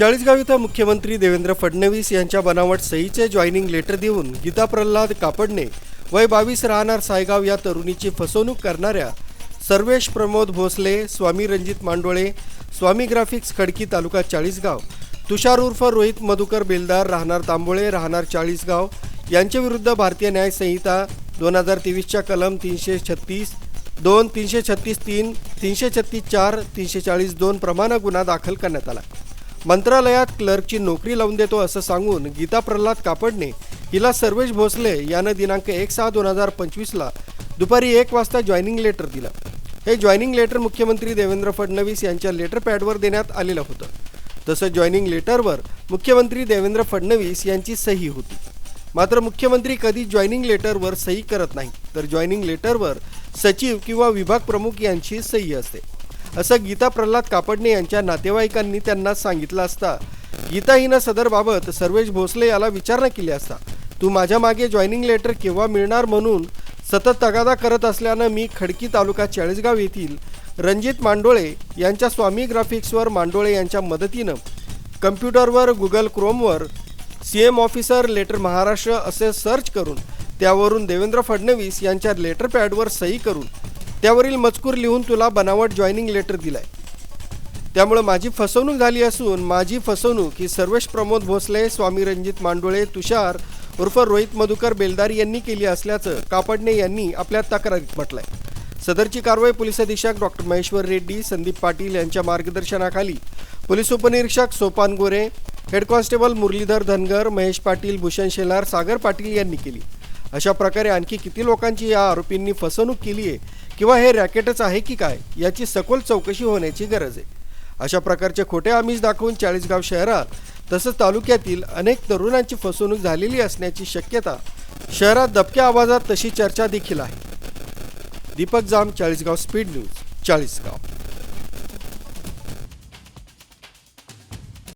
चाळीसगाव इथं मुख्यमंत्री देवेंद्र फडणवीस यांच्या बनावट सहीचे जॉईनिंग लेटर देऊन गीता प्रल्हाद कापडणे वय बावीस राहणार सायगाव या तरुणीची फसवणूक करणाऱ्या सर्वेश प्रमोद भोसले स्वामी रणजित मांडोळे स्वामी ग्राफिक्स खडकी तालुका चाळीसगाव तुषार उर्फ रोहित मधुकर बेलदार राहणार तांबोळे राहणार चाळीसगाव यांच्या विरुद्ध भारतीय न्याय संहिता दोन हजार तेवीसच्या कलम तीनशे छत्तीस दोन तीनशे छत्तीस तीन तीनशे छत्तीस चार तीनशे चाळीस दोन प्रमाणा गुन्हा दाखल करण्यात आला. मंत्रालयात क्लर्कची नोकरी लावून देतो असं सांगून गीता प्रल्हाद कापडणे हिला सर्वेश भोसले यानं दिनांक एक सहा दोन हजार पंचवीसला दुपारी एक वाजता जॉईनिंग लेटर दिलं. हे जॉईनिंग लेटर मुख्यमंत्री देवेंद्र फडणवीस यांच्या लेटर पॅडवर देण्यात आलेलं होतं. तसं जॉईनिंग लेटरवर मुख्यमंत्री देवेंद्र फडणवीस यांची सही होती. मात्र मुख्यमंत्री कधी जॉईनिंग लेटरवर सही करत नाही तर जॉईनिंग लेटरवर सचिव किंवा विभाग प्रमुख यांची सही असते. असं गीता प्रल्हाद कापडणे यांच्या नातेवाईकांनी त्यांना सांगितलं असता. गीता हिनं सदरबाबत सर्वेश भोसले याला विचारणा केली असता. तू माझ्या मागे जॉईनिंग लेटर केव्हा मिळणार म्हणून सतत तगादा करत असल्यानं मी खडकी तालुका चाळीसगाव येथील रणजित मांडोळे यांच्या स्वामी ग्राफिक्सवर मांडोळे यांच्या मदतीनं कम्प्युटरवर Google क्रोमवर C M officer letter Maharashtra असे सर्च करून त्यावरून देवेंद्र फडणवीस यांच्या लेटर पॅडवर सही करून त्यावरील मजकूर लिहून तुला बनावट जॉईनिंग लेटर दिलाय. त्यामुळे माझी फसवणूक झाली असून माझी फसवणूक ही सर्वेश प्रमोद भोसले स्वामी रणजित मांडोळे तुषार उर्फ रोहित मधुकर बेलदार यांनी केली असल्याचं कापडणे यांनी आपल्या तक्रारीत म्हटलंय. सदरची कारवाई पोलीस अधीक्षक डॉक्टर महेश्वर रेड्डी संदीप पाटील यांच्या मार्गदर्शनाखाली. पोलीस उपनिरीक्षक सोपान गोरे हेड कॉन्स्टेबल मुरलीधर धनगर महेश पाटील भूषण शेलार सागर पाटील यांनी केली. अशा प्रकारे आणखी किती लोकांची या आरोपींनी फसवणूक केली आहे किंवा हे रॅकेटच आहे की काय याची सखोल चौकशी होण्याची गरज आहे. अशा प्रकारचे खोटे आमिष दाखवून चाळीसगाव शहरात तसंच तालुक्यातील अनेक तरुणांची फसवणूक झालेली असण्याची शक्यता शहरात दबक्या आवाजात तशी चर्चा देखील आहे. Deepak Jam Chalisgaon speed news Chalisgaon.